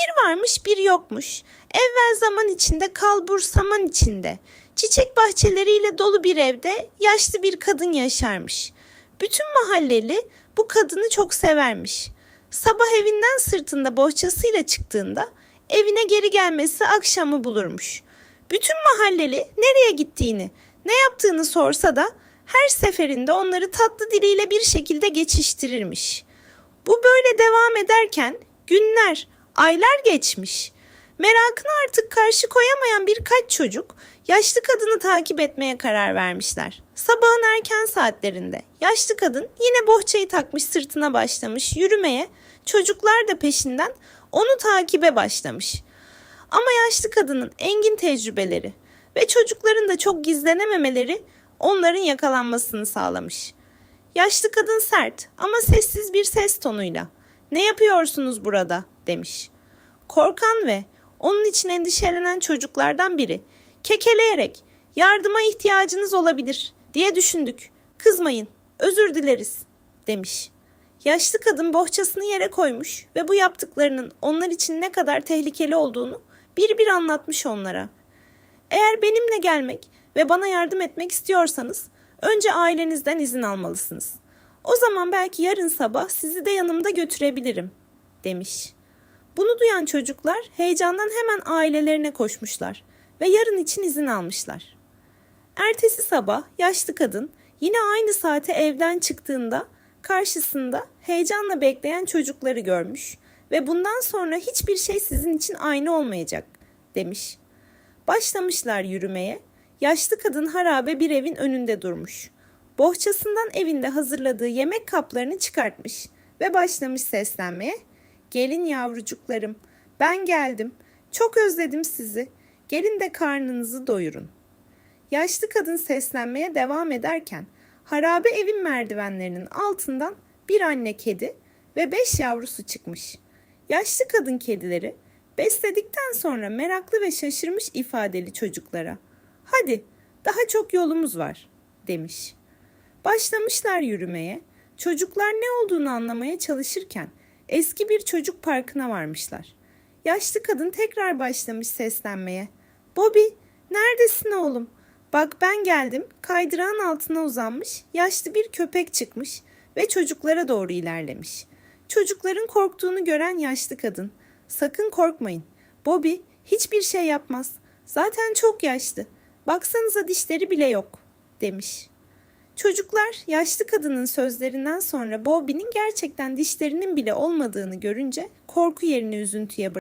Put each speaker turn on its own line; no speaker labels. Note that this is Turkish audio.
Bir varmış bir yokmuş. Evvel zaman içinde kalbur saman içinde. Çiçek bahçeleriyle dolu bir evde yaşlı bir kadın yaşarmış. Bütün mahalleli bu kadını çok severmiş. Sabah evinden sırtında bohçasıyla çıktığında evine geri gelmesi akşamı bulurmuş. Bütün mahalleli nereye gittiğini, ne yaptığını sorsa da her seferinde onları tatlı diliyle bir şekilde geçiştirirmiş. Bu böyle devam ederken günler, aylar geçmiş. Merakına artık karşı koyamayan birkaç çocuk yaşlı kadını takip etmeye karar vermişler. Sabahın erken saatlerinde yaşlı kadın yine bohçayı takmış sırtına başlamış yürümeye. Çocuklar da peşinden onu takibe başlamış. Ama yaşlı kadının engin tecrübeleri ve çocukların da çok gizlenememeleri onların yakalanmasını sağlamış. Yaşlı kadın sert ama sessiz bir ses tonuyla "Ne yapıyorsunuz burada?" demiş. Korkan ve onun için endişelenen çocuklardan biri kekeleyerek "Yardıma ihtiyacınız olabilir." diye düşündük. Kızmayın, özür dileriz demiş. Yaşlı kadın bohçasını yere koymuş ve bu yaptıklarının onlar için ne kadar tehlikeli olduğunu bir bir anlatmış onlara. Eğer benimle gelmek ve bana yardım etmek istiyorsanız önce ailenizden izin almalısınız. O zaman belki yarın sabah sizi de yanımda götürebilirim, demiş. Bunu duyan çocuklar heyecandan hemen ailelerine koşmuşlar ve yarın için izin almışlar. Ertesi sabah yaşlı kadın yine aynı saate evden çıktığında karşısında heyecanla bekleyen çocukları görmüş ve bundan sonra hiçbir şey sizin için aynı olmayacak demiş. Başlamışlar yürümeye. Yaşlı kadın harabe bir evin önünde durmuş. Bohçasından evinde hazırladığı yemek kaplarını çıkartmış ve başlamış seslenmeye. Gelin yavrucuklarım, ben geldim. Çok özledim sizi. Gelin de karnınızı doyurun. Yaşlı kadın seslenmeye devam ederken harabe evin merdivenlerinin altından bir anne kedi ve beş yavrusu çıkmış. Yaşlı kadın kedileri besledikten sonra meraklı ve şaşırmış ifadeli çocuklara "Hadi, daha çok yolumuz var." demiş. Başlamışlar yürümeye. Çocuklar ne olduğunu anlamaya çalışırken eski bir çocuk parkına varmışlar. Yaşlı kadın tekrar başlamış seslenmeye. Bobby, neredesin oğlum? Bak ben geldim. Kaydırağın altına uzanmış, yaşlı bir köpek çıkmış ve çocuklara doğru ilerlemiş. Çocukların korktuğunu gören yaşlı kadın, sakın korkmayın. Bobby hiçbir şey yapmaz. Zaten çok yaşlı. Baksanıza dişleri bile yok, demiş. Çocuklar yaşlı kadının sözlerinden sonra Bobby'nin gerçekten dişlerinin bile olmadığını görünce korku yerini üzüntüye bırakmışlar.